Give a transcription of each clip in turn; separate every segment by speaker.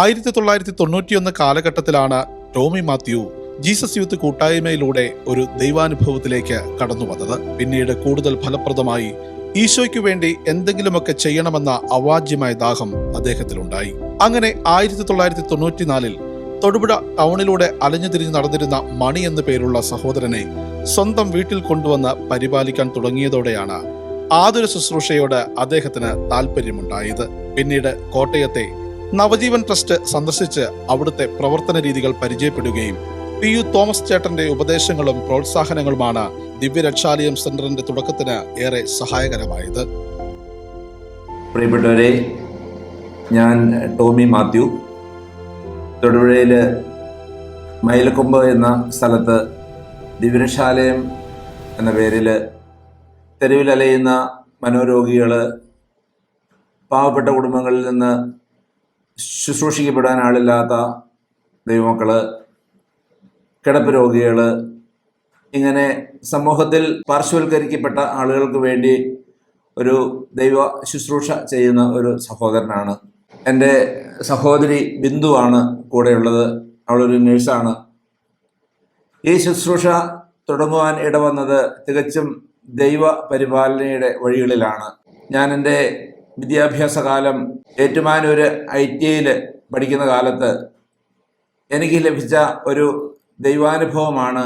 Speaker 1: ആയിരത്തി തൊള്ളായിരത്തി തൊണ്ണൂറ്റിയൊന്ന് കാലഘട്ടത്തിലാണ് ടോമി മാത്യു ജീസസ് യൂത്ത് കൂട്ടായ്മയിലൂടെ ഒരു ദൈവാനുഭവത്തിലേക്ക് കടന്നു വന്നത്. പിന്നീട് കൂടുതൽ ഫലപ്രദമായി ഈശോയ്ക്ക് വേണ്ടി എന്തെങ്കിലുമൊക്കെ ചെയ്യണമെന്ന അവാജ്യമായ ദാഹം അദ്ദേഹത്തിലുണ്ടായി. അങ്ങനെ ആയിരത്തി തൊള്ളായിരത്തി തൊണ്ണൂറ്റിനാലിൽ തൊടുപുഴ ടൗണിലൂടെ അലഞ്ഞുതിരിഞ്ഞ് നടന്നിരുന്ന മണി എന്നു പേരുള്ള സഹോദരനെ സ്വന്തം വീട്ടിൽ കൊണ്ടുവന്ന് പരിപാലിക്കാൻ തുടങ്ങിയതോടെയാണ് ആതുര ശുശ്രൂഷയോട് അദ്ദേഹത്തിന് താല്പര്യമുണ്ടായത് പിന്നീട് കോട്ടയത്തെ നവജീവൻ ട്രസ്റ്റ് സന്ദർശിച്ച് അവിടുത്തെ പ്രവർത്തന രീതികൾ പരിചയപ്പെടുകയും പി യു തോമസ് ചേട്ടന്റെ ഉപദേശങ്ങളും പ്രോത്സാഹനങ്ങളുമാണ് ദിവ്യരക്ഷാലയം സെന്ററിന്റെ തുടക്കത്തിന് ഏറെ സഹായകരമായത്.
Speaker 2: പ്രിയപ്പെട്ടവരെ ഞാൻ ടോമി മാത്യു. തൊടുപുഴയിൽ മയിലക്കൊമ്പ് എന്ന സ്ഥലത്ത് ദിവ്യരക്ഷാലയം എന്ന പേരിൽ തെരുവിലലയുന്ന മനോരോഗികൾ പാവപ്പെട്ട കുടുംബങ്ങളിൽ നിന്ന് ശുശ്രൂഷിക്കപ്പെടാൻ ആളില്ലാത്ത ദൈവമക്കൾ കിടപ്പ് രോഗികൾ ഇങ്ങനെ സമൂഹത്തിൽ പാർശ്വവൽക്കരിക്കപ്പെട്ട ആളുകൾക്ക് വേണ്ടി ഒരു ദൈവ ശുശ്രൂഷ ചെയ്യുന്ന ഒരു സഹോദരനാണ്. എന്റെ സഹോദരി ബിന്ദുവാണ് കൂടെയുള്ളത്. അവളൊരു നേഴ്സാണ്. ഈ ശുശ്രൂഷ തുടങ്ങുവാൻ ഇടവന്നത് തികച്ചും ദൈവ പരിപാലനയുടെ വഴികളിലാണ്. ഞാൻ എന്റെ വിദ്യാഭ്യാസ കാലം ഏറ്റുമാനൂർ ഐ ടി ഐയിൽ പഠിക്കുന്ന കാലത്ത് എനിക്ക് ലഭിച്ച ഒരു ദൈവാനുഭവമാണ്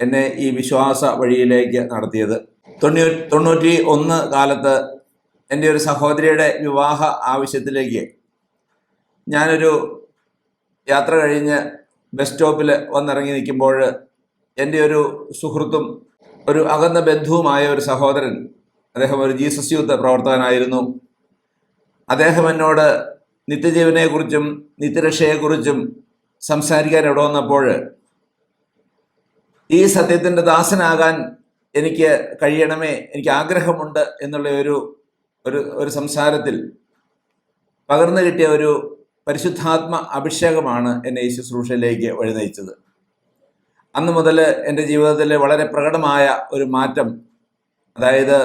Speaker 2: എന്നെ ഈ വിശ്വാസ വഴിയിലേക്ക് നടത്തിയത്. തൊണ്ണൂ തൊണ്ണൂറ്റി ഒന്ന് കാലത്ത് എന്റെ ഒരു സഹോദരിയുടെ വിവാഹ ആവശ്യത്തിലേക്ക് ഞാനൊരു യാത്ര കഴിഞ്ഞ് ബസ് സ്റ്റോപ്പിൽ വന്നിറങ്ങി നിൽക്കുമ്പോൾ എന്റെ ഒരു സുഹൃത്തും ഒരു അകന്ന ബന്ധുവുമായ ഒരു സഹോദരൻ അദ്ദേഹം ഒരു ജീസസ് യൂത്ത് പ്രവർത്തകനായിരുന്നു. അദ്ദേഹം എന്നോട് നിത്യജീവനെക്കുറിച്ചും നിത്യരക്ഷയെക്കുറിച്ചും സംസാരിക്കാൻ ഇവിടെ വന്നപ്പോൾ ഈ സത്യത്തിന്റെ ദാസനാകാൻ എനിക്ക് കഴിയണമേ എനിക്ക് ആഗ്രഹമുണ്ട് എന്നുള്ള ഒരു ഒരു ഒരു സംസാരത്തിൽ പകർന്നു കിട്ടിയ ഒരു പരിശുദ്ധാത്മ അഭിഷേകമാണ് എന്നെ ഈ ശുശ്രൂഷയിലേക്ക് വഴിനയിച്ചത്. അന്ന് മുതൽ എന്റെ ജീവിതത്തിൽ വളരെ പ്രകടമായ ഒരു മാറ്റം അതായത്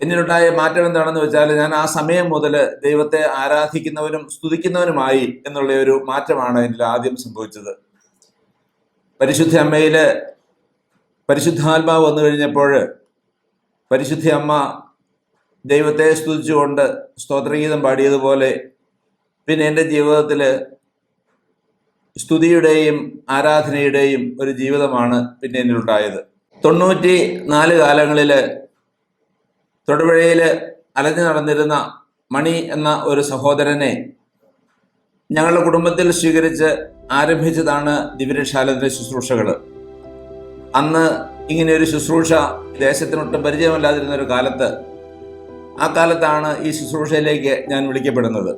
Speaker 2: എന്നിലുണ്ടായ മാറ്റം എന്താണെന്ന് വെച്ചാൽ ഞാൻ ആ സമയം മുതൽ ദൈവത്തെ ആരാധിക്കുന്നവനും സ്തുതിക്കുന്നവനുമായി എന്നുള്ള ഒരു മാറ്റമാണ് എന്നിൽ ആദ്യം സംഭവിച്ചത്. പരിശുദ്ധ അമ്മയിൽ പരിശുദ്ധാത്മാവ് വന്നു കഴിഞ്ഞപ്പോൾ പരിശുദ്ധ അമ്മ ദൈവത്തെ സ്തുതിച്ചുകൊണ്ട് സ്തോത്രഗീതം പാടിയതുപോലെ പിന്നെ എന്റെ ജീവിതത്തിൽ സ്തുതിയുടെയും ആരാധനയുടെയും ഒരു ജീവിതമാണ് പിന്നെ എന്നിലുണ്ടായത് തൊണ്ണൂറ്റി നാല് കാലങ്ങളിൽ തൊടുപുഴയിൽ അലഞ്ഞു നടന്നിരുന്ന മണി എന്ന ഒരു സഹോദരനെ ഞങ്ങളുടെ കുടുംബത്തിൽ സ്വീകരിച്ച് ആരംഭിച്ചതാണ് ദിവ്യരക്ഷാലയത്തിലെ ശുശ്രൂഷകൾ അന്ന് ഇങ്ങനെ ഒരു ശുശ്രൂഷ ദേശത്തിനൊട്ടും പരിചയമല്ലാതിരുന്ന ഒരു കാലത്ത് ആ കാലത്താണ് ഈ ശുശ്രൂഷയിലേക്ക് ഞാൻ വിളിക്കപ്പെടുന്നത്.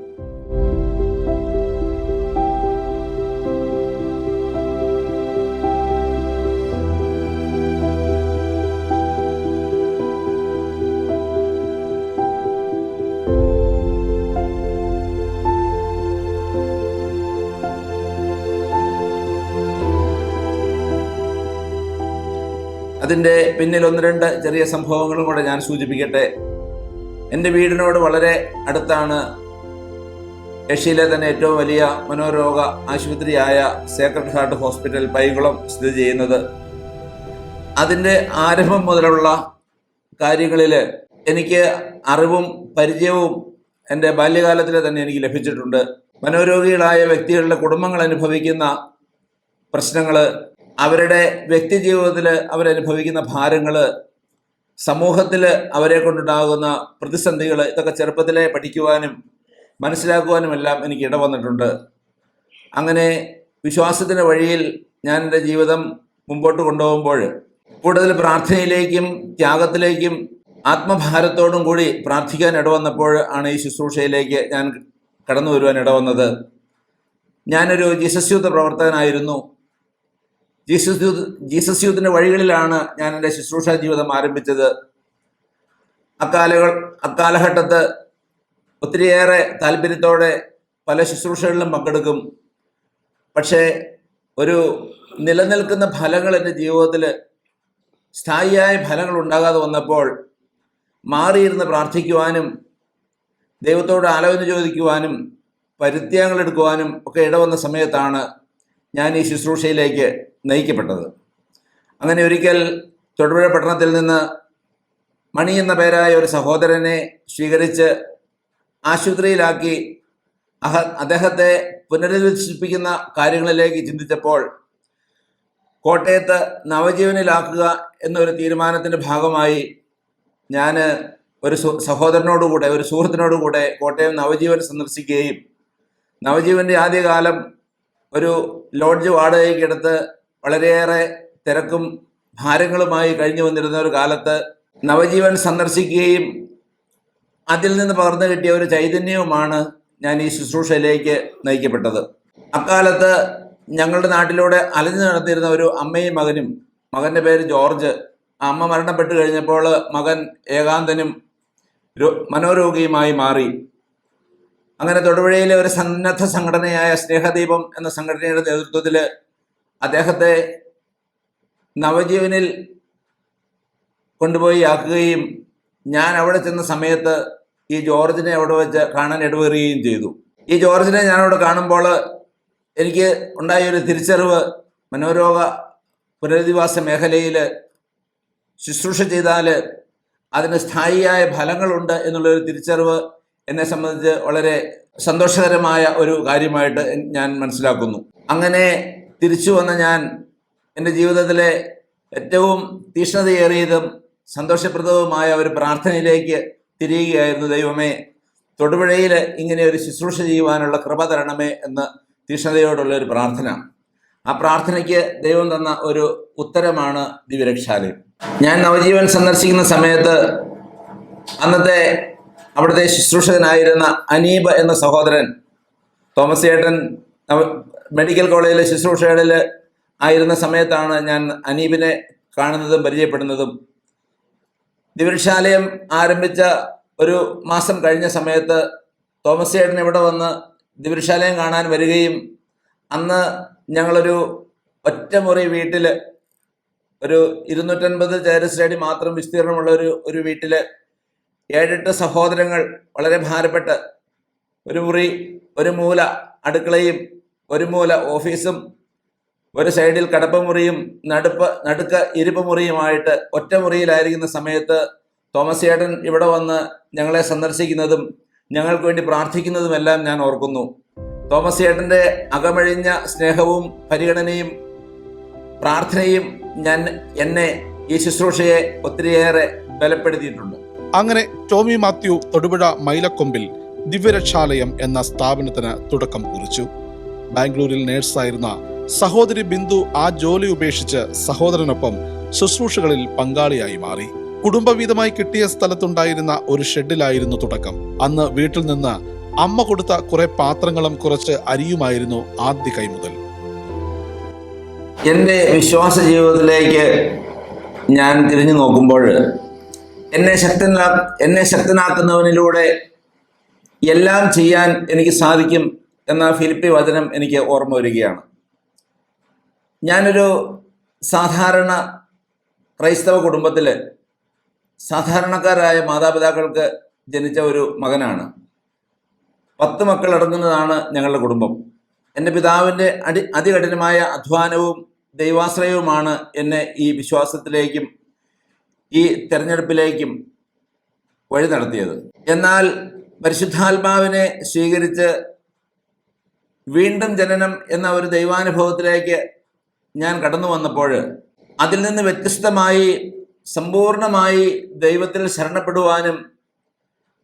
Speaker 2: അതിന്റെ പിന്നിൽ ഒന്ന് രണ്ട് ചെറിയ സംഭവങ്ങളും കൂടെ ഞാൻ സൂചിപ്പിക്കട്ടെ. എന്റെ വീടിനോട് വളരെ അടുത്താണ് ഏഷ്യയിലെ തന്നെ ഏറ്റവും വലിയ മനോരോഗ ആശുപത്രിയായ സേക്രഡ് ഹാർട്ട് ഹോസ്പിറ്റൽ പൈകുളം സ്ഥിതി ചെയ്യുന്നത്. അതിന്റെ ആരംഭം മുതലുള്ള കാര്യങ്ങളിൽ എനിക്ക് അറിവും പരിചയവും എന്റെ ബാല്യകാലത്തിൽ തന്നെ എനിക്ക് ലഭിച്ചിട്ടുണ്ട്. മനോരോഗികളായ വ്യക്തികളുടെ കുടുംബങ്ങൾ അനുഭവിക്കുന്ന പ്രശ്നങ്ങൾ അവരുടെ വ്യക്തി ജീവിതത്തിൽ അവരനുഭവിക്കുന്ന ഭാരങ്ങൾ സമൂഹത്തിൽ അവരെ കൊണ്ടുണ്ടാകുന്ന പ്രതിസന്ധികൾ ഇതൊക്കെ ചെറുപ്പത്തിലെ പഠിക്കുവാനും മനസ്സിലാക്കുവാനും എല്ലാം എനിക്ക് ഇടവന്നിട്ടുണ്ട് അങ്ങനെ വിശ്വാസത്തിന്റെ വഴിയിൽ ഞാൻ എന്റെ ജീവിതം മുമ്പോട്ട് കൊണ്ടുപോകുമ്പോൾ കൂടുതൽ പ്രാർത്ഥനയിലേക്കും ത്യാഗത്തിലേക്കും ആത്മഭാരത്തോടും കൂടി പ്രാർത്ഥിക്കാൻ ഇടവന്നപ്പോൾ ആണ് ഈ ശുശ്രൂഷയിലേക്ക് ഞാൻ കടന്നു വരുവാൻ ഇടവന്നത് ഞാനൊരു ജീസസ് യൂത്ത് പ്രവർത്തകനായിരുന്നു. ജീസസ് യൂത്ത് ജീസസ് യൂത്തിന്റെ വഴികളിലാണ് ഞാൻ എന്റെ ശുശ്രൂഷ ജീവിതം ആരംഭിച്ചത്. അക്കാലകൾ അക്കാലഘട്ടത്ത് ഒത്തിരിയേറെ താല്പര്യത്തോടെ പല ശുശ്രൂഷകളിലും പങ്കെടുക്കും. പക്ഷേ ഒരു നിലനിൽക്കുന്ന ഫലങ്ങൾ എന്റെ ജീവിതത്തിൽ സ്ഥായിയായ ഫലങ്ങൾ ഉണ്ടാകാതെ വന്നപ്പോൾ മാറിയിരുന്ന് പ്രാർത്ഥിക്കുവാനും ദൈവത്തോട് ആലോചന ചോദിക്കുവാനും പരിത്യാഗങ്ങൾ എടുക്കുവാനും ഒക്കെ ഇടവന്ന സമയത്താണ് ഞാൻ ഈ ശുശ്രൂഷയിലേക്ക് നയിക്കപ്പെട്ടത്. അങ്ങനെ ഒരിക്കൽ തൊടുപുഴ പട്ടണത്തിൽ നിന്ന് മണി എന്ന പേരായ ഒരു സഹോദരനെ സ്വീകരിച്ച് ആശുപത്രിയിലാക്കി അഹ അദ്ദേഹത്തെ പുനരധിവസിപ്പിക്കുന്ന കാര്യങ്ങളിലേക്ക് ചിന്തിച്ചപ്പോൾ കോട്ടയത്ത് നവജീവനിലാക്കുക എന്നൊരു തീരുമാനത്തിന്റെ ഭാഗമായി ഞാൻ ഒരു സഹോദരനോടുകൂടെ ഒരു സുഹൃത്തിനോടുകൂടെ കോട്ടയം നവജീവൻ സന്ദർശിക്കുകയും നവജീവന്റെ ആദ്യകാലം ഒരു ലോഡ്ജ് വാടകയ്ക്കെടുത്ത് വളരെയേറെ തിരക്കും ഭാരങ്ങളുമായി കഴിഞ്ഞു വന്നിരുന്ന ഒരു കാലത്ത് നവജീവൻ സന്ദർശിക്കുകയും അതിൽ നിന്ന് പകർന്നു കിട്ടിയ ഒരു ചൈതന്യവുമാണ് ഞാൻ ഈ ശുശ്രൂഷയിലേക്ക് നയിക്കപ്പെട്ടത്. അക്കാലത്ത് ഞങ്ങളുടെ നാട്ടിലൂടെ അലഞ്ഞു നടത്തിയിരുന്ന ഒരു അമ്മയും മകനും മകന്റെ പേര് ജോർജ്. ആ അമ്മ മരണപ്പെട്ടു കഴിഞ്ഞപ്പോൾ മകൻ ഏകാന്തനും മനോരോഗിയുമായി മാറി. അങ്ങനെ തൊടുപുഴയിലെ ഒരു സന്നദ്ധ സംഘടനയായ സ്നേഹദീപം എന്ന സംഘടനയുടെ നേതൃത്വത്തിൽ അദ്ദേഹത്തെ നവജീവനിൽ കൊണ്ടുപോയി ആക്കുകയും ഞാൻ അവിടെ ചെന്ന സമയത്ത് ഈ ജോർജിനെ അവിടെ വെച്ച് കാണാൻ ഇടവേറുകയും ചെയ്തു. ഈ ജോർജിനെ അവിടെ കാണുമ്പോൾ എനിക്ക് ഉണ്ടായ ഒരു തിരിച്ചറിവ് മനോരോഗ പുനരധിവാസ മേഖലയിൽ ശുശ്രൂഷ ചെയ്താൽ അതിന് സ്ഥായിയായ ഫലങ്ങളുണ്ട് എന്നുള്ളൊരു തിരിച്ചറിവ് എന്നെ സംബന്ധിച്ച് വളരെ സന്തോഷകരമായ ഒരു കാര്യമായിട്ട് ഞാൻ മനസ്സിലാക്കുന്നു. അങ്ങനെ തിരിച്ചു വന്ന ഞാൻ എന്റെ ജീവിതത്തിലെ ഏറ്റവും തീഷ്ണതയേറിയതും സന്തോഷപ്രദവുമായ ഒരു പ്രാർത്ഥനയിലേക്ക് തിരിയുകയായിരുന്നു. ദൈവമേ തൊടുപുഴയിൽ ഇങ്ങനെ ഒരു ശുശ്രൂഷ ചെയ്യുവാനുള്ള കൃപ തരണമേ എന്ന് തീഷ്ണതയോടുള്ള ഒരു പ്രാർത്ഥന. ആ പ്രാർത്ഥനയ്ക്ക് ദൈവം തന്ന ഒരു ഉത്തരമാണ് ദിവ്യരക്ഷാലയം. ഞാൻ നവജീവൻ സന്ദർശിക്കുന്ന സമയത്ത് അന്നത്തെ അവിടുത്തെ ശുശ്രൂഷകനായിരുന്ന അനീബ് എന്ന സഹോദരൻ തോമസ് ചേട്ടൻ നവ- മെഡിക്കൽ കോളേജിലെ ശുശ്രൂഷകളിൽ ആയിരുന്ന സമയത്താണ് ഞാൻ അനീബിനെ കാണുന്നതും പരിചയപ്പെടുന്നതും. ദിവൃക്ഷാലയം ആരംഭിച്ച ഒരു മാസം കഴിഞ്ഞ സമയത്ത് തോമസ് ചേട്ടൻ ഇവിടെ വന്ന് ദിവൃക്ഷാലയം കാണാൻ വരികയും അന്ന് ഞങ്ങളൊരു ഒറ്റമുറി വീട്ടിൽ ഒരു ഇരുന്നൂറ്റൻപത് ചേരശ്രേണി മാത്രം വിസ്തീർണമുള്ള ഒരു ഒരു വീട്ടിൽ ഏഴെട്ട് സഹോദരങ്ങൾ വളരെ ഭാരപ്പെട്ട് ഒരു മുറി ഒരു മൂല അടുക്കളയും ഒരു മൂല ഓഫീസും ഒരു സൈഡിൽ കടപ്പമുറിയും നടുപ്പ് നടുക്ക ഇരുപ്പ് മുറിയുമായിട്ട് ഒറ്റ മുറിയിലായിരിക്കുന്ന സമയത്ത് തോമസ് ചേട്ടൻ ഇവിടെ വന്ന് ഞങ്ങളെ സന്ദർശിക്കുന്നതും ഞങ്ങൾക്ക് വേണ്ടി പ്രാർത്ഥിക്കുന്നതുമെല്ലാം ഞാൻ ഓർക്കുന്നു. തോമസ് ചേട്ടന്റെ അകമഴിഞ്ഞ സ്നേഹവും പരിഗണനയും പ്രാർത്ഥനയും ഞാൻ എന്നെ ഈ ശുശ്രൂഷയെ ഒത്തിരിയേറെ ബലപ്പെടുത്തിയിട്ടുണ്ട്.
Speaker 1: അങ്ങനെ ടോമി മാത്യു തൊടുപുഴ മൈലക്കൊമ്പിൽ ദിവ്യരക്ഷാലയം എന്ന സ്ഥാപനത്തിന് തുടക്കം കുറിച്ചു. ബാംഗ്ലൂരിൽ നേഴ്സായിരുന്ന സഹോദരി ബിന്ദു ആ ജോലി ഉപേക്ഷിച്ച് സഹോദരനൊപ്പം ശുശ്രൂഷകളിൽ പങ്കാളിയായി മാറി. കുടുംബവീതമായി കിട്ടിയ സ്ഥലത്തുണ്ടായിരുന്ന ഒരു ഷെഡിലായിരുന്നു തുടക്കം. അന്ന് വീട്ടിൽ നിന്ന് അമ്മ കൊടുത്ത കുറെ പാത്രങ്ങളും കുറച്ച് അരിയുമായിരുന്നു ആദ്യ കൈമുതൽ
Speaker 2: എന്റെ വിശ്വാസ ജീവിതത്തിലേക്ക് ഞാൻ തിരിഞ്ഞു നോക്കുമ്പോൾ എന്നെ ശക്തനാ എന്നെ ശക്തനാക്കുന്നവനിലൂടെ എല്ലാം ചെയ്യാൻ എനിക്ക് സാധിക്കും എന്ന ഫിലിപ്പി വചനം എനിക്ക് ഓർമ്മ വരികയാണ്. ഞാനൊരു സാധാരണ ക്രൈസ്തവ കുടുംബത്തിൽ സാധാരണക്കാരായ മാതാപിതാക്കൾക്ക് ജനിച്ച ഒരു മകനാണ്. പത്ത് മക്കൾ അടങ്ങുന്നതാണ് ഞങ്ങളുടെ കുടുംബം. എന്റെ പിതാവിന്റെ അടി അതികഠിനമായ അധ്വാനവും ദൈവാശ്രയവുമാണ് എന്നെ ഈ വിശ്വാസത്തിലേക്കും ഈ തെരഞ്ഞെടുപ്പിലേക്കും വഴി നടത്തിയത് എന്നാൽ പരിശുദ്ധാത്മാവിനെ സ്വീകരിച്ച് വീണ്ടും ജനനം എന്ന ഒരു ദൈവാനുഭവത്തിലേക്ക് ഞാൻ കടന്നു വന്നപ്പോൾ അതിൽ നിന്ന് വ്യത്യസ്തമായി സമ്പൂർണമായി ദൈവത്തിൽ ശരണപ്പെടുവാനും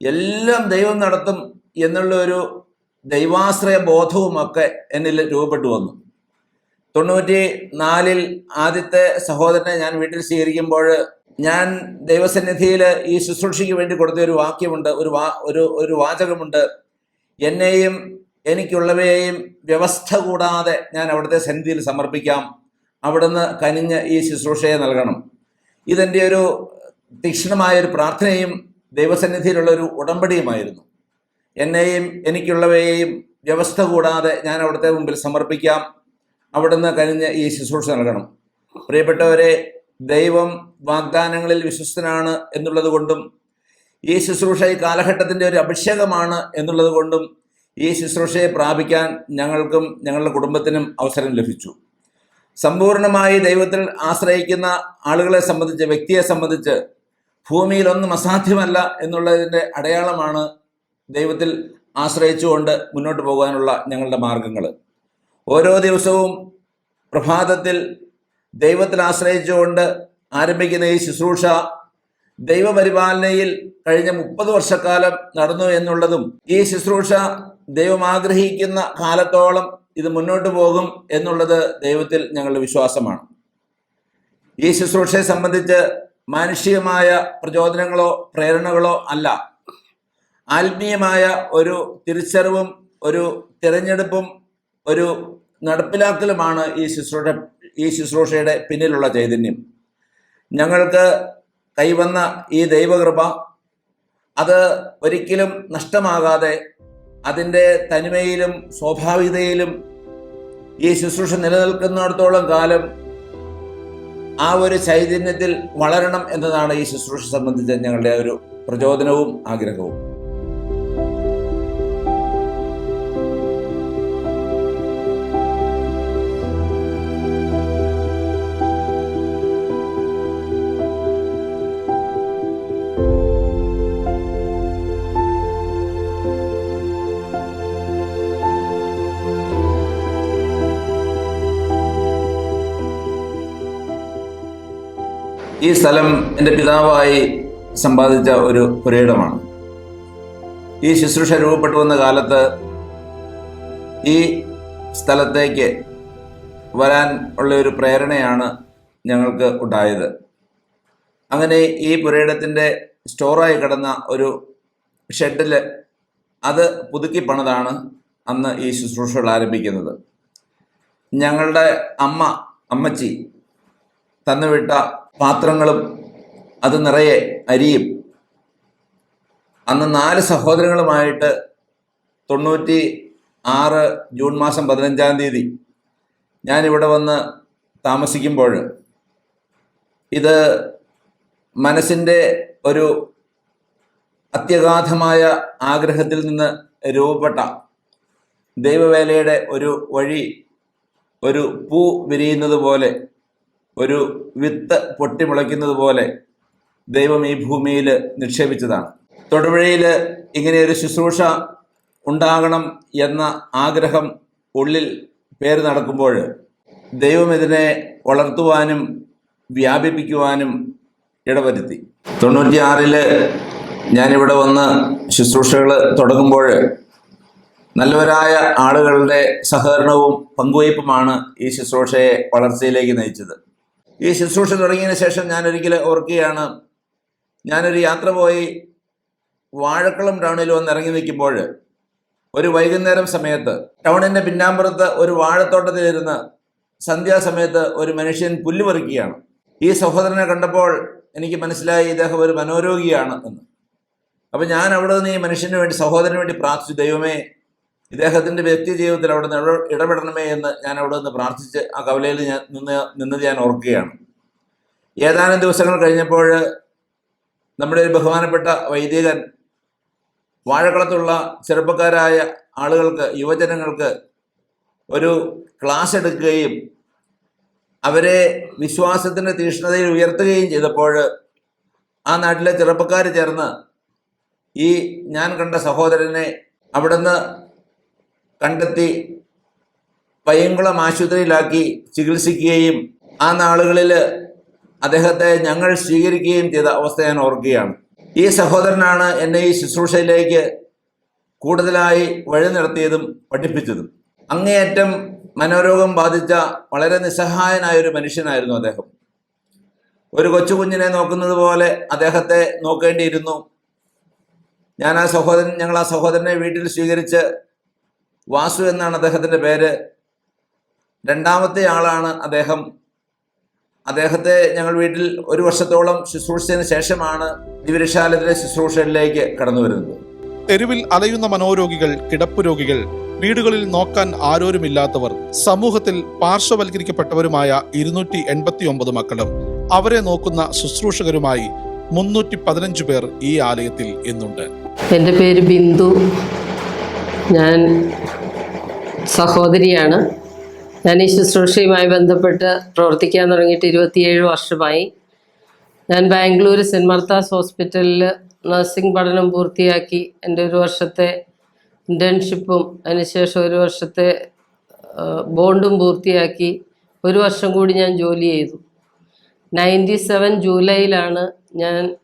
Speaker 2: എല്ലാം ദൈവം നടത്തും എന്നുള്ള ഒരു ദൈവാശ്രയ ബോധവുമൊക്കെ എന്നിൽ രൂപപ്പെട്ടു വന്നു. തൊണ്ണൂറ്റി നാലിൽ ആദ്യത്തെ സഹോദരനെ ഞാൻ വീട്ടിൽ സ്വീകരിക്കുമ്പോൾ ഞാൻ ദൈവസന്നിധിയിൽ ഈ ശുശ്രൂഷയ്ക്ക് വേണ്ടി കൊടുത്ത ഒരു വാക്യമുണ്ട് ഒരു വാ ഒരു ഒരു വാചകമുണ്ട്. എന്നെയും എനിക്കുള്ളവയെയും വ്യവസ്ഥ കൂടാതെ ഞാൻ അവിടുത്തെ സന്നിധിയിൽ സമർപ്പിക്കാം. അവിടുന്ന് കനിഞ്ഞ് ഈ ശുശ്രൂഷയെ നൽകണം. ഇതെന്റെ ഒരു തീക്ഷ്ണമായ ഒരു പ്രാർത്ഥനയും ദൈവസന്നിധിയിലുള്ള ഒരു ഉടമ്പടിയുമായിരുന്നു. എന്നെയും എനിക്കുള്ളവയെയും വ്യവസ്ഥ കൂടാതെ ഞാൻ അവിടുത്തെ മുമ്പിൽ സമർപ്പിക്കാം. അവിടുന്ന് കനിഞ്ഞ് ഈ ശുശ്രൂഷ നൽകണം. പ്രിയപ്പെട്ടവരെ ദൈവം വാഗ്ദാനങ്ങളിൽ വിശ്വസ്തനാണ് എന്നുള്ളത് കൊണ്ടും ഈ ശുശ്രൂഷ ഈ കാലഘട്ടത്തിന്റെ ഒരു അഭിഷേകമാണ് എന്നുള്ളത് കൊണ്ടും ഈ ശുശ്രൂഷയെ പ്രാപിക്കാൻ ഞങ്ങൾക്കും ഞങ്ങളുടെ കുടുംബത്തിനും അവസരം ലഭിച്ചു. സമ്പൂർണമായി ദൈവത്തിൽ ആശ്രയിക്കുന്ന ആളുകളെ സംബന്ധിച്ച് വ്യക്തിയെ സംബന്ധിച്ച് ഭൂമിയിലൊന്നും അസാധ്യമല്ല എന്നുള്ളതിന്റെ അടയാളമാണ് ദൈവത്തിൽ ആശ്രയിച്ചുകൊണ്ട് മുന്നോട്ട് പോകാനുള്ള ഞങ്ങളുടെ മാർഗങ്ങൾ. ഓരോ ദിവസവും പ്രഭാതത്തിൽ ദൈവത്തിൽ ആശ്രയിച്ചുകൊണ്ട് ആരംഭിക്കുന്ന ഈ ശുശ്രൂഷ ദൈവപരിപാലനയിൽ കഴിഞ്ഞ മുപ്പത് വർഷക്കാലം നടന്നു എന്നുള്ളതും ഈ ശുശ്രൂഷ ദൈവം ആഗ്രഹിക്കുന്ന കാലത്തോളം ഇത് മുന്നോട്ട് പോകും എന്നുള്ളത് ദൈവത്തിൽ ഞങ്ങളുടെ വിശ്വാസമാണ്. ഈ ശുശ്രൂഷയെ സംബന്ധിച്ച് മാനുഷികമായ പ്രചോദനങ്ങളോ പ്രേരണകളോ അല്ല. ആത്മീയമായ ഒരു തിരിച്ചറിവും ഒരു തിരഞ്ഞെടുപ്പും ഒരു നടപ്പിലാക്കലുമാണ് ഈ ശുശ്രൂഷ ഈ ശുശ്രൂഷയുടെ പിന്നിലുള്ള ചൈതന്യം. ഞങ്ങൾക്ക് കൈവന്ന ഈ ദൈവകൃപ അത് ഒരിക്കലും നഷ്ടമാകാതെ അതിന്റെ തനിമയിലും സ്വാഭാവികതയിലും ഈ ശുശ്രൂഷ നിലനിൽക്കുന്നിടത്തോളം കാലം ആ ഒരു ചൈതന്യത്തിൽ വളരണം എന്നതാണ് ഈ ശുശ്രൂഷ സംബന്ധിച്ച് ഞങ്ങളുടെ ഒരു പ്രചോദനവും ആഗ്രഹവും. ഈ സ്ഥലം എന്റെ പിതാവായി സമ്പാദിച്ച ഒരു പുരയിടമാണ്. ഈ ശുശ്രൂഷ രൂപപ്പെട്ടു വന്ന കാലത്ത് ഈ സ്ഥലത്തേക്ക് വരാൻ ഉള്ള ഒരു പ്രേരണയാണ് ഞങ്ങൾക്ക് ഉണ്ടായത്. അങ്ങനെ ഈ പുരയിടത്തിന്റെ സ്റ്റോറായി കിടന്ന ഒരു ഷെഡിൽ അത് പുതുക്കി പണിതാണ് അന്ന് ഈ ശുശ്രൂഷകൾ ആരംഭിക്കുന്നത്. ഞങ്ങളുടെ അമ്മ അമ്മച്ചി തന്നുവിട്ട പാത്രങ്ങളും അത് നിറയെ അരിയും. അന്ന് നാല് സഹോദരങ്ങളുമായിട്ട് തൊണ്ണൂറ്റി ആറ് ജൂൺ മാസം പതിനഞ്ചാം തീയതി ഞാനിവിടെ വന്ന് താമസിക്കുമ്പോൾ ഇത് മനസ്സിന്റെ ഒരു അത്യഗാധമായ ആഗ്രഹത്തിൽ നിന്ന് രൂപപ്പെട്ട ദൈവവേലയുടെ ഒരു വഴി ഒരു പൂ വിരിയുന്നത് പോലെ ഒരു വിത്ത് പൊട്ടിമുളയ്ക്കുന്നത് പോലെ ദൈവം ഈ ഭൂമിയിൽ നിക്ഷേപിച്ചതാണ്. തൊടുപുഴയിൽ ഇങ്ങനെ ഒരു ശുശ്രൂഷ ഉണ്ടാകണം എന്ന ആഗ്രഹം ഉള്ളിൽ പേര് നടക്കുമ്പോൾ ദൈവം ഇതിനെ വളർത്തുവാനും വ്യാപിപ്പിക്കുവാനും ഇടവരുത്തി. തൊണ്ണൂറ്റിയാറിൽ ഞാനിവിടെ വന്ന് ശുശ്രൂഷകൾ തുടങ്ങുമ്പോൾ നല്ലവരായ ആളുകളുടെ സഹകരണവും പങ്കുവയ്പുമാണ് ഈ ശുശ്രൂഷയെ വളർച്ചയിലേക്ക് നയിച്ചത്. ഈ ശുശ്രൂഷ തുടങ്ങിയതിന് ശേഷം ഞാൻ ഒരിക്കൽ ഓർക്കുകയാണ്. ഞാനൊരു യാത്ര പോയി വാഴക്കുളം ടൗണിൽ വന്ന് ഇറങ്ങി നിൽക്കുമ്പോൾ ഒരു വൈകുന്നേരം സമയത്ത് ടൗണിന്റെ പിന്നാമ്പുറത്ത് ഒരു വാഴത്തോട്ടത്തിലിരുന്ന് സന്ധ്യാസമയത്ത് ഒരു മനുഷ്യൻ പുല്ല് പറിക്കുകയാണ്. ഈ സഹോദരനെ കണ്ടപ്പോൾ എനിക്ക് മനസ്സിലായി ഇദ്ദേഹം ഒരു മനോരോഗിയാണ് എന്ന്. അപ്പം ഞാൻ അവിടെ നിന്ന് ഈ മനുഷ്യന് വേണ്ടി സഹോദരന് വേണ്ടി പ്രാർത്ഥിച്ചു ദൈവമേ ഇദ്ദേഹത്തിന്റെ വ്യക്തി ജീവിതത്തിൽ അവിടെ നിന്ന് ഇടപെടണമേ എന്ന് ഞാൻ അവിടെ നിന്ന് പ്രാർത്ഥിച്ച് ആ കവലയിൽ ഞാൻ നിന്ന് നിന്നത് ഞാൻ ഓർക്കുകയാണ്. ഏതാനും ദിവസങ്ങൾ കഴിഞ്ഞപ്പോൾ നമ്മുടെ ഒരു ബഹുമാനപ്പെട്ട വൈദികൻ വാഴക്കുളത്തുള്ള ചെറുപ്പക്കാരായ ആളുകൾക്ക് യുവജനങ്ങൾക്ക് ഒരു ക്ലാസ് എടുക്കുകയും അവരെ വിശ്വാസത്തിന്റെ തീഷ്ണതയിൽ ഉയർത്തുകയും ചെയ്തപ്പോൾ ആ നാട്ടിലെ ചെറുപ്പക്കാർ ചേർന്ന് ഈ ഞാൻ കണ്ട സഹോദരനെ അവിടുന്ന് കണ്ടെത്തി പയ്യങ്കുളം ആശുപത്രിയിലാക്കി ചികിത്സിക്കുകയും ആ നാളുകളിൽ അദ്ദേഹത്തെ ഞങ്ങൾ സ്വീകരിക്കുകയും ചെയ്ത അവസ്ഥ ഞാൻ ഓർക്കുകയാണ്. ഈ സഹോദരനാണ് എന്നെ ഈ ശുശ്രൂഷയിലേക്ക് കൂടുതലായി വഴി നടത്തിയതും പഠിപ്പിച്ചതും. അങ്ങേയറ്റം മനോരോഗം ബാധിച്ച വളരെ നിസ്സഹായനായ ഒരു മനുഷ്യനായിരുന്നു അദ്ദേഹം. ഒരു കൊച്ചു കുഞ്ഞിനെ നോക്കുന്നത് പോലെ അദ്ദേഹത്തെ നോക്കേണ്ടിയിരുന്നു. ഞാൻ ആ സഹോദരൻ ഞങ്ങൾ ആ സഹോദരനെ വീട്ടിൽ സ്വീകരിച്ച് വാസു എന്നാണ് അദ്ദേഹത്തിന്റെ പേര്. രണ്ടാമത്തെ ആളാണ് അദ്ദേഹം. അദ്ദേഹത്തെ ഞങ്ങൾ വീട്ടിൽ ഒരു വർഷത്തോളം ശുശ്രൂഷിച്ചതിന് ശേഷമാണ് ദിവ്യശാലത്തിലെ ശുശ്രൂഷയിലേക്ക് കടന്നു വരുന്നത്.
Speaker 1: തെരുവിൽ അലയുന്ന മനോരോഗികൾ കിടപ്പ് രോഗികൾ വീടുകളിൽ നോക്കാൻ ആരോരുമില്ലാത്തവർ സമൂഹത്തിൽ പാർശ്വവൽക്കരിക്കപ്പെട്ടവരുമായ ഇരുന്നൂറ്റി എൺപത്തി ഒമ്പത് മക്കളും അവരെ നോക്കുന്ന ശുശ്രൂഷകരുമായി മുന്നൂറ്റി പതിനഞ്ച് പേർ ഈ ആലയത്തിൽ ഇന്നുണ്ട്
Speaker 3: എന്റെ പേര് ബിന്ദു. ഞാൻ സഹോദരിയാണ്. ഞാൻ ഈ ശുശ്രൂഷയുമായി ബന്ധപ്പെട്ട് പ്രവർത്തിക്കാൻ തുടങ്ങിയിട്ട് ഇരുപത്തിയേഴ് വർഷമായി. ഞാൻ ബാംഗ്ലൂർ സെന്റ് മർത്താസ് ഹോസ്പിറ്റലിൽ നഴ്സിംഗ് പഠനം പൂർത്തിയാക്കി. എന്റെ ഒരു വർഷത്തെ ഇന്റേൺഷിപ്പും അതിനുശേഷം ഒരു വർഷത്തെ ബോണ്ടും പൂർത്തിയാക്കി. ഒരു വർഷം കൂടി ഞാൻ ജോലി ചെയ്തു. നയന്റി സെവൻ ജൂലൈയിലാണ് ഞാൻ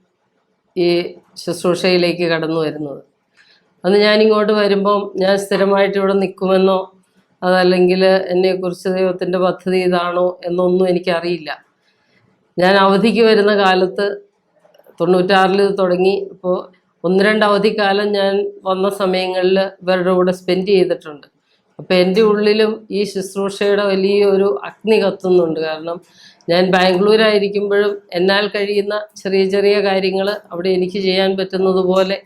Speaker 3: ഈ ശുശ്രൂഷയിലേക്ക് കടന്നു വരുന്നത്. അന്ന് ഞാനിങ്ങോട്ട് വരുമ്പം ഞാൻ സ്ഥിരമായിട്ട് ഇവിടെ നിൽക്കുമെന്നോ അതല്ലെങ്കിൽ എന്നെക്കുറിച്ച് ദൈവത്തിന്റെ പദ്ധതി ഇതാണോ എന്നൊന്നും എനിക്കറിയില്ല. ഞാൻ അവധിക്ക് വരുന്ന കാലത്ത് തൊണ്ണൂറ്റാറിൽ തുടങ്ങി. ഇപ്പോൾ ഒന്ന് രണ്ട് അവധിക്കാലം ഞാൻ വന്ന സമയങ്ങളിൽ ഇവരുടെ കൂടെ സ്പെൻഡ് ചെയ്തിട്ടുണ്ട്. അപ്പോൾ എന്റെ ഉള്ളിലും ഈ ശുശ്രൂഷയുടെ വലിയൊരു അഗ്നി കത്തുന്നുണ്ട്. കാരണം ഞാൻ ബാംഗ്ലൂരായിരിക്കുമ്പോഴും എന്നാൽ കഴിയുന്ന ചെറിയ ചെറിയ കാര്യങ്ങൾ അവിടെ എനിക്ക് ചെയ്യാൻ പറ്റുന്നത് പോലെ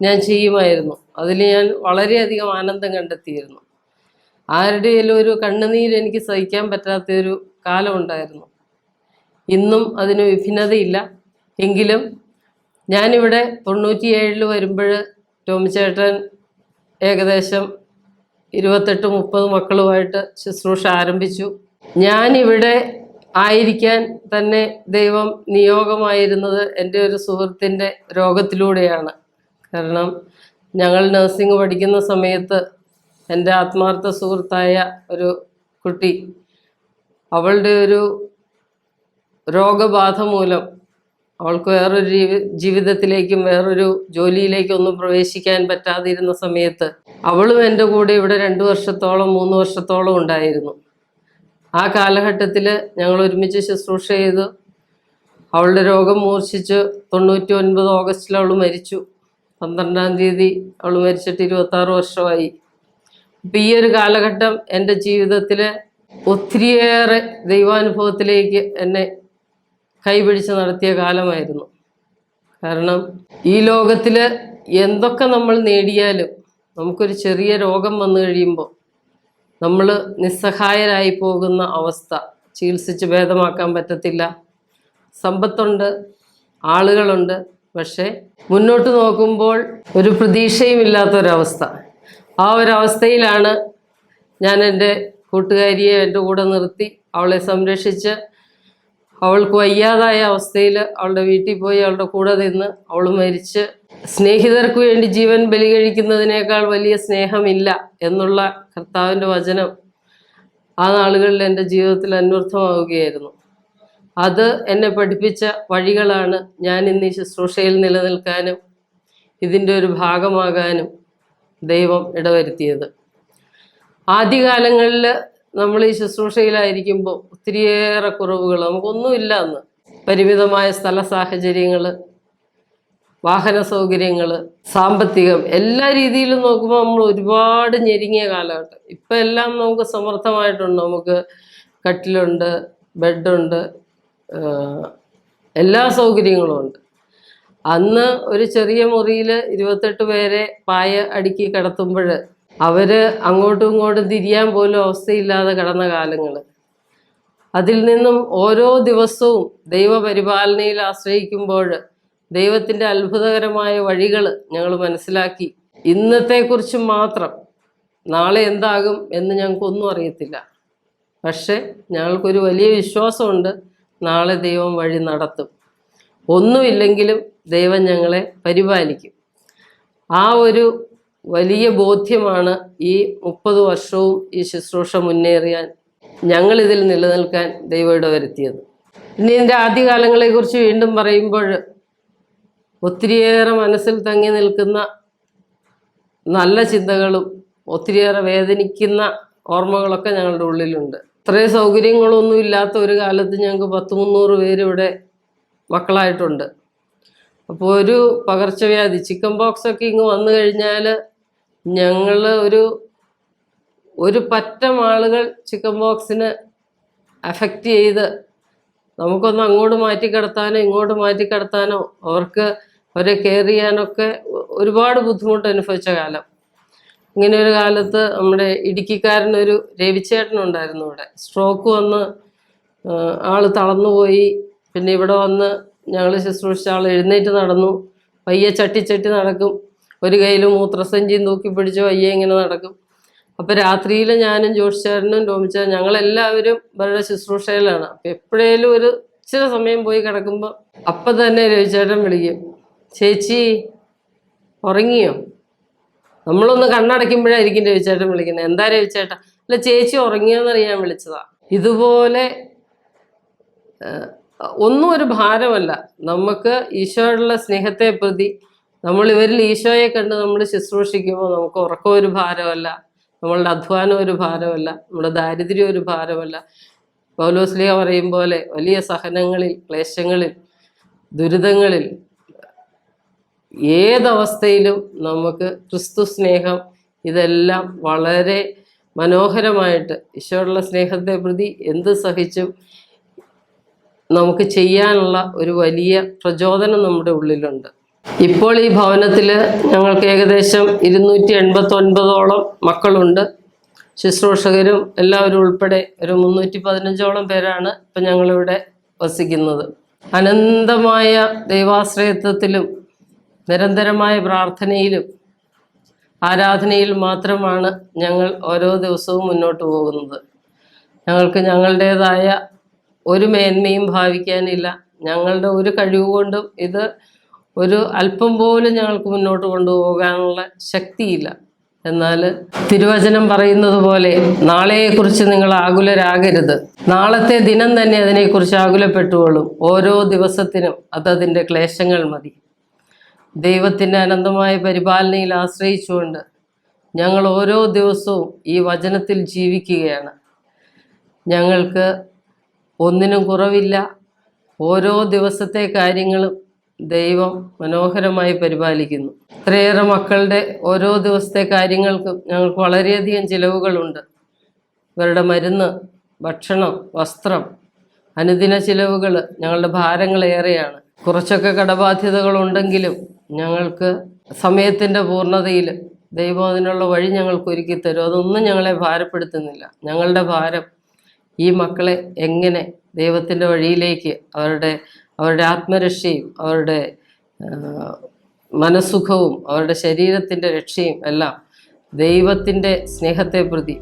Speaker 3: ഞാൻ ചെയ്യുമായിരുന്നു. അതിൽ ഞാൻ വളരെയധികം ആനന്ദം കണ്ടെത്തിയിരുന്നു. ആരുടെയും ഒരു കണ്ണുനീര് എനിക്ക് സഹിക്കാൻ പറ്റാത്തൊരു കാലമുണ്ടായിരുന്നു ഇന്നും അതിന് വിഭിന്നതയില്ല. എങ്കിലും ഞാനിവിടെ തൊണ്ണൂറ്റിയേഴിൽ വരുമ്പോൾ ടോമിച്ചേട്ടൻ ഏകദേശം ഇരുപത്തെട്ട് മുപ്പത് മക്കളുമായിട്ട് ശുശ്രൂഷ ആരംഭിച്ചു. ഞാനിവിടെ ആയിരിക്കാൻ തന്നെ ദൈവം നിയോഗമായിരുന്നത് എന്റെ ഒരു സുഹൃത്തിന്റെ രോഗത്തിലൂടെയാണ്. കാരണം ഞങ്ങൾ നഴ്സിംഗ് പഠിക്കുന്ന സമയത്ത് എന്റെ ആത്മാർത്ഥ സുഹൃത്തായ ഒരു കുട്ടി. അവളുടെ ഒരു രോഗബാധ മൂലം അവൾക്ക് വേറൊരു ജീവി ജീവിതത്തിലേക്കും വേറൊരു ജോലിയിലേക്കും ഒന്നും പ്രവേശിക്കാൻ പറ്റാതിരുന്ന സമയത്ത് അവളും എന്റെ കൂടെ ഇവിടെ രണ്ട് വർഷത്തോളം മൂന്ന് വർഷത്തോളം ഉണ്ടായിരുന്നു. ആ കാലഘട്ടത്തിൽ ഞങ്ങൾ ഒരുമിച്ച് ശുശ്രൂഷ ചെയ്തു. അവളുടെ രോഗം മൂർച്ഛിച്ച് തൊണ്ണൂറ്റി ഒൻപത് ഓഗസ്റ്റിൽ അവൾ മരിച്ചു. പന്ത്രണ്ടാം തീയതി അവൾ മരിച്ചിട്ട് ഇരുപത്താറ് വർഷമായി. അപ്പം ഈ ഒരു കാലഘട്ടം എന്റെ ജീവിതത്തിൽ ഒത്തിരിയേറെ ദൈവാനുഭവത്തിലേക്ക് എന്നെ കൈപിടിച്ച് നടത്തിയ കാലമായിരുന്നു. കാരണം ഈ ലോകത്തിൽ എന്തൊക്കെ നമ്മൾ നേടിയാലും നമുക്കൊരു ചെറിയ രോഗം വന്നു കഴിയുമ്പോൾ നമ്മൾ നിസ്സഹായരായി പോകുന്ന അവസ്ഥ ചികിത്സിച്ച് ഭേദമാക്കാൻ പറ്റത്തില്ല. സമ്പത്തുണ്ട് ആളുകളുണ്ട് പക്ഷേ മുന്നോട്ട് നോക്കുമ്പോൾ ഒരു പ്രതീക്ഷയും ഇല്ലാത്തൊരവസ്ഥ ആ ഒരവസ്ഥയിലാണ് ഞാൻ എന്റെ കൂട്ടുകാരിയെ എന്റെ കൂടെ നിർത്തി അവളെ സംരക്ഷിച്ച് അവൾക്ക് വയ്യാതായ അവസ്ഥയിൽ അവളുടെ വീട്ടിൽ പോയി അവളുടെ കൂടെ നിന്ന് അവൾ മരിച്ച്. സ്നേഹിതർക്ക് വേണ്ടി ജീവൻ ബലി കഴിക്കുന്നതിനേക്കാൾ വലിയ സ്നേഹമില്ല എന്നുള്ള കർത്താവിന്റെ വചനം ആ നാളുകളിൽ എന്റെ ജീവിതത്തിൽ അന്വർത്ഥമാവുകയായിരുന്നു. അത് എന്നെ പഠിപ്പിച്ച വഴികളാണ് ഞാൻ ഇന്ന് ഈ ശുശ്രൂഷയിൽ നിലനിൽക്കാനും ഇതിന്റെ ഒരു ഭാഗമാകാനും ദൈവം ഇടവരുത്തിയത്. ആദ്യകാലങ്ങളിൽ നമ്മൾ ഈ ശുശ്രൂഷയിലായിരിക്കുമ്പോൾ ഒത്തിരിയേറെ കുറവുകൾ നമുക്കൊന്നുമില്ല അന്ന്. പരിമിതമായ സ്ഥല സാഹചര്യങ്ങൾ വാഹന സൗകര്യങ്ങൾ സാമ്പത്തികം എല്ലാ രീതിയിലും നോക്കുമ്പോൾ നമ്മൾ ഒരുപാട് ഞെരുങ്ങിയ കാലഘട്ടം. ഇപ്പം എല്ലാം നമുക്ക് സമർത്ഥമായിട്ടുണ്ട്. നമുക്ക് കട്ടിലുണ്ട് ബെഡുണ്ട് എല്ലാ സൗകര്യങ്ങളും ഉണ്ട്. അന്ന് ഒരു ചെറിയ മുറിയിൽ ഇരുപത്തെട്ട് പേരെ പായ അടുക്കി കിടത്തുമ്പോൾ അവർ അങ്ങോട്ടും ഇങ്ങോട്ടും തിരിയാൻ പോലും അവസ്ഥയില്ലാതെ കടന്ന കാലങ്ങൾ അതിൽ നിന്നും ഓരോ ദിവസവും ദൈവപരിപാലനയിൽ ആശ്രയിക്കുമ്പോൾ ദൈവത്തിന്റെ അത്ഭുതകരമായ വഴികൾ ഞങ്ങൾ മനസ്സിലാക്കി. ഇന്നത്തെക്കുറിച്ച് മാത്രം നാളെ എന്താകും എന്ന് ഞങ്ങൾക്കൊന്നും അറിയത്തില്ല. പക്ഷേ ഞങ്ങൾക്കൊരു വലിയ വിശ്വാസമുണ്ട് നാളെ ദൈവം വഴി നടത്തും. ഒന്നുമില്ലെങ്കിലും ദൈവം ഞങ്ങളെ പരിപാലിക്കും. ആ ഒരു വലിയ ബോധ്യമാണ് ഈ മുപ്പത് വർഷവും ഈ ശുശ്രൂഷ മുന്നേറിയാൻ ഞങ്ങളിതിൽ നിലനിൽക്കാൻ ദൈവം ഇടവരുത്തിയത് ഇനി എന്റെ ആദ്യകാലങ്ങളെക്കുറിച്ച് വീണ്ടും പറയുമ്പോൾ ഒത്തിരിയേറെ മനസ്സിൽ തങ്ങി നിൽക്കുന്ന നല്ല ചിന്തകളും ഒത്തിരിയേറെ വേദനിക്കുന്ന ഓർമ്മകളൊക്കെ ഞങ്ങളുടെ ഉള്ളിലുണ്ട്. ഇത്രയും സൗകര്യങ്ങളൊന്നും ഇല്ലാത്ത ഒരു കാലത്ത് ഞങ്ങൾക്ക് പത്ത് മുന്നൂറ് പേരിവിടെ മക്കളായിട്ടുണ്ട്. അപ്പോൾ ഒരു പകർച്ചവ്യാധി ചിക്കൻ ബോക്സ് ഒക്കെ ഇങ്ങ് വന്നു കഴിഞ്ഞാൽ ഞങ്ങൾ ഒരു ഒരു പറ്റം ആളുകൾ ചിക്കൻ ബോക്സിന് അഫക്റ്റ് ചെയ്ത് നമുക്കൊന്ന് അങ്ങോട്ട് മാറ്റി കിടത്താനോ ഇങ്ങോട്ട് മാറ്റി കിടത്താനോ അവർക്ക് അവരെ കെയർ ചെയ്യാനൊക്കെ ഒരുപാട് ബുദ്ധിമുട്ട് അനുഭവിച്ച കാലം. ഇങ്ങനെ ഒരു കാലത്ത് നമ്മുടെ ഇടുക്കിക്കാരനൊരു രവിച്ചേട്ടനുണ്ടായിരുന്നു ഇവിടെ. സ്ട്രോക്ക് വന്ന് ആൾ തളർന്നുപോയി. പിന്നെ ഇവിടെ വന്ന് ഞങ്ങൾ ശുശ്രൂഷിച്ച ആൾ എഴുന്നേറ്റ് നടന്നു. പയ്യെ ചട്ടി ചട്ടി നടക്കും. ഒരു കയ്യിൽ മൂത്രസഞ്ചിയും തൂക്കി പിടിച്ച് പയ്യെ ഇങ്ങനെ നടക്കും. അപ്പൊ രാത്രിയിൽ ഞാനും ജോഷിച്ചാരനും രോമിച്ച ഞങ്ങളെല്ലാവരും വളരെ ശുശ്രൂഷയിലാണ്. അപ്പൊ എപ്പോഴേലും ഒരു ഇച്ചിരി സമയം പോയി കിടക്കുമ്പോൾ അപ്പം തന്നെ രവിചേട്ടൻ വിളിക്കും. ചേച്ചി ഉറങ്ങിയോ? നമ്മളൊന്ന് കണ്ണടയ്ക്കുമ്പോഴായിരിക്കും രവിചേട്ടൻ വിളിക്കുന്നത്. എന്താ രവിചേട്ടാ? അല്ല ചേച്ചി ഉറങ്ങിയോന്നറിയാൻ വിളിച്ചതാ. ഇതുപോലെ ഒന്നും ഒരു ഭാരമല്ല. നമുക്ക് ഈശോയുള്ള സ്നേഹത്തെ പ്രതി നമ്മൾ ഇവരിൽ ഈശോയെ കണ്ട് നമ്മൾ ശുശ്രൂഷിക്കുമ്പോൾ നമുക്ക് ഉറക്കം ഒരു ഭാരമല്ല നമ്മളുടെ അധ്വാനം ഒരു ഭാരമല്ല നമ്മുടെ ദാരിദ്ര്യം ഒരു ഭാരമല്ല. പൗലോസ്ലിയ പറയും പോലെ വലിയ സഹനങ്ങളിൽ ക്ലേശങ്ങളിൽ ദുരിതങ്ങളിൽ ഏതവസ്ഥയിലും നമുക്ക് ക്രിസ്തു സ്നേഹം ഇതെല്ലാം വളരെ മനോഹരമായിട്ട് ഈശോയുള്ള സ്നേഹത്തെ പ്രതി എന്ത് സഹിച്ചും നമുക്ക് ചെയ്യാനുള്ള ഒരു വലിയ പ്രചോദനം നമ്മുടെ ഉള്ളിലുണ്ട്. ഇപ്പോൾ ഈ ഭവനത്തിൽ ഞങ്ങൾക്ക് ഏകദേശം ഇരുന്നൂറ്റി എൺപത്തി ഒൻപതോളം മക്കളുണ്ട്. ശുശ്രൂഷകരും എല്ലാവരും ഉൾപ്പെടെ ഒരു മുന്നൂറ്റി പതിനഞ്ചോളം പേരാണ് ഇപ്പം ഞങ്ങളിവിടെ വസിക്കുന്നത്. അനന്തമായ ദൈവാശ്രയത്വത്തിലും നിരന്തരമായ പ്രാർത്ഥനയിലും ആരാധനയിൽ മാത്രമാണ് ഞങ്ങൾ ഓരോ ദിവസവും മുന്നോട്ട് പോകുന്നത്. ഞങ്ങൾക്ക് ഞങ്ങളുടേതായ ഒരു മേന്മയും ഭാവിക്കാനില്ല. ഞങ്ങളുടെ ഒരു കഴിവ് കൊണ്ടും ഇത് ഒരു അല്പം പോലും ഞങ്ങൾക്ക് മുന്നോട്ട് കൊണ്ടുപോകാനുള്ള ശക്തിയില്ല. എന്നാൽ തിരുവചനം പറയുന്നത് പോലെ നാളെയെക്കുറിച്ച് നിങ്ങൾ ആകുലരാകരുത്. നാളത്തെ ദിനം തന്നെ അതിനെക്കുറിച്ച് ആകുലപ്പെട്ടുകൊള്ളും. ഓരോ ദിവസത്തിനും അതതിന്റെ ക്ലേശങ്ങൾ മതി. ദൈവത്തിന്റെ അനന്തമായ പരിപാലനയിൽ ആശ്രയിച്ചുകൊണ്ട് ഞങ്ങൾ ഓരോ ദിവസവും ഈ വചനത്തിൽ ജീവിക്കുകയാണ്. ഞങ്ങൾക്ക് ഒന്നിനും കുറവില്ല. ഓരോ ദിവസത്തെ കാര്യങ്ങളും ദൈവം മനോഹരമായി പരിപാലിക്കുന്നു. ഇത്രയേറെ മക്കളുടെ ഓരോ ദിവസത്തെ കാര്യങ്ങൾക്കും ഞങ്ങൾക്ക് വളരെയധികം ചിലവുകളുണ്ട്. ഇവരുടെ മരുന്ന് ഭക്ഷണം വസ്ത്രം അനുദിന ചിലവുകൾ ഞങ്ങളുടെ ഭാരങ്ങൾ ഏറെയാണ് കുറച്ചൊക്കെ കടബാധ്യതകളുണ്ടെങ്കിലും ഞങ്ങൾക്ക് സമയത്തിന്റെ പൂർണതയിൽ ദൈവം അതിനുള്ള വഴി ഞങ്ങൾക്ക് ഒരുക്കി തരും അതൊന്നും ഞങ്ങളെ ഭാരപ്പെടുത്തുന്നില്ല. ഞങ്ങളുടെ ഭാരം ഈ മക്കളെ എങ്ങനെ ദൈവത്തിന്റെ വഴിയിലേക്ക് അവരുടെ അവരുടെ ആത്മരക്ഷയും അവരുടെ മനസ്സുഖവും അവരുടെ ശരീരത്തിന്റെ രക്ഷയും എല്ലാം ദൈവത്തിന്റെ സ്നേഹത്തെ പ്രതി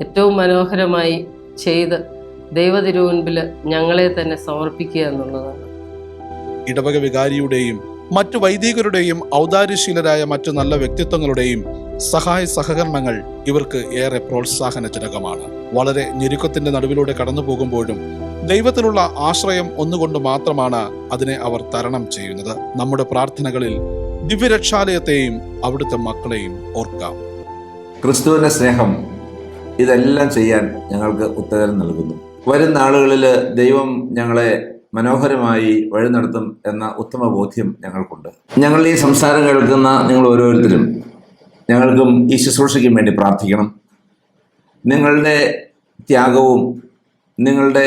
Speaker 3: ഏറ്റവും മനോഹരമായി ചെയ്ത് ദൈവതിരുമുൻപിൽ ഞങ്ങളെ തന്നെ സമർപ്പിക്കുക എന്നുള്ളതാണ്.
Speaker 1: ഇടവക വികാരിയുടെയും മറ്റു വൈദികരുടെയും ഔദാര്യശീലരായ മറ്റു നല്ല വ്യക്തിത്വങ്ങളുടെയും സഹായ സഹകരണങ്ങൾ ഇവർക്ക് ഏറെ പ്രോത്സാഹനജനകമാണ്. വളരെ ഞെരുക്കത്തിന്റെ നടുവിലൂടെ കടന്നു പോകുമ്പോഴും ദൈവത്തിലുള്ള ആശ്രയം ഒന്നുകൊണ്ട് മാത്രമാണ് അതിനെ അവർ തരണം ചെയ്യുന്നത്. നമ്മുടെ പ്രാർത്ഥനകളിൽ ദിവ്യരക്ഷാലയത്തെയും അവിടുത്തെ മക്കളെയും ഓർക്കാം.
Speaker 2: ക്രിസ്തുവിന്റെ സ്നേഹം ഇതെല്ലാം ചെയ്യാൻ ഞങ്ങൾക്ക് ഉത്തരം നൽകുന്നു. വരും നാളുകളിൽ ദൈവം ഞങ്ങളെ മനോഹരമായി വഴി നടത്തും എന്ന ഉത്തമ ബോധ്യം ഞങ്ങൾക്കുണ്ട്. ഞങ്ങൾ ഈ സംസാരം കേൾക്കുന്ന നിങ്ങൾ ഓരോരുത്തരും ഞങ്ങൾക്കും ഈ ശുശ്രൂഷയ്ക്കും വേണ്ടി പ്രാർത്ഥിക്കണം. നിങ്ങളുടെ ത്യാഗവും നിങ്ങളുടെ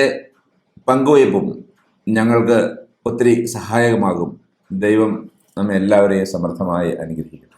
Speaker 2: പങ്കുവയ്പും ഞങ്ങൾക്ക് ഒത്തിരി സഹായകമാകും. ദൈവം നമ്മെ എല്ലാവരെയും സമർത്ഥമായി അനുഗ്രഹിക്കും.